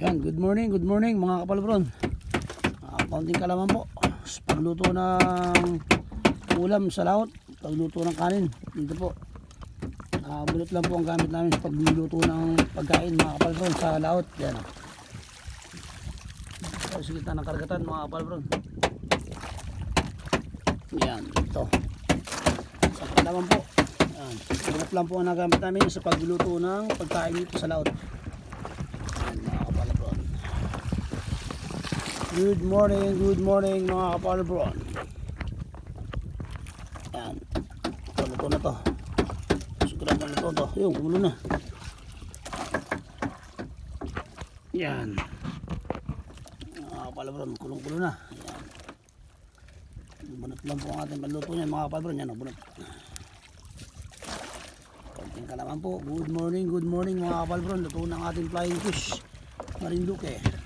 Yan, good morning, good morning mga kapalbron. Uh, kaunting kalaman po. Pagluto ng ulam sa laot, pagluto ng kanin. Dito po. Uh, bulot lang po ang gamit namin sa pagluluto ng pagkain mga kapalbron sa laot. Yan o. Oh. Sa gitna ng karagatan mga kapalbron. Yan, ito. Sa kalaman po. Yan. Bulot lang po ang nagamit namin sa pagluluto ng pagkain dito sa laot. Yan, mga kapalbron. Good morning, good morning mga kapalbron. Yan. Luto na to. Sigurado na luto to. Yung, kumulo na. Yan. Mga kapalbron, kulong-kulo na. Yan. Bunot lang po ang ating paluto niyan mga kapalbron. Yan, oh, bunot. Konting ka naman po. Good morning, good morning mga kapalbron. Luto ng ating flying fish. Marinduque.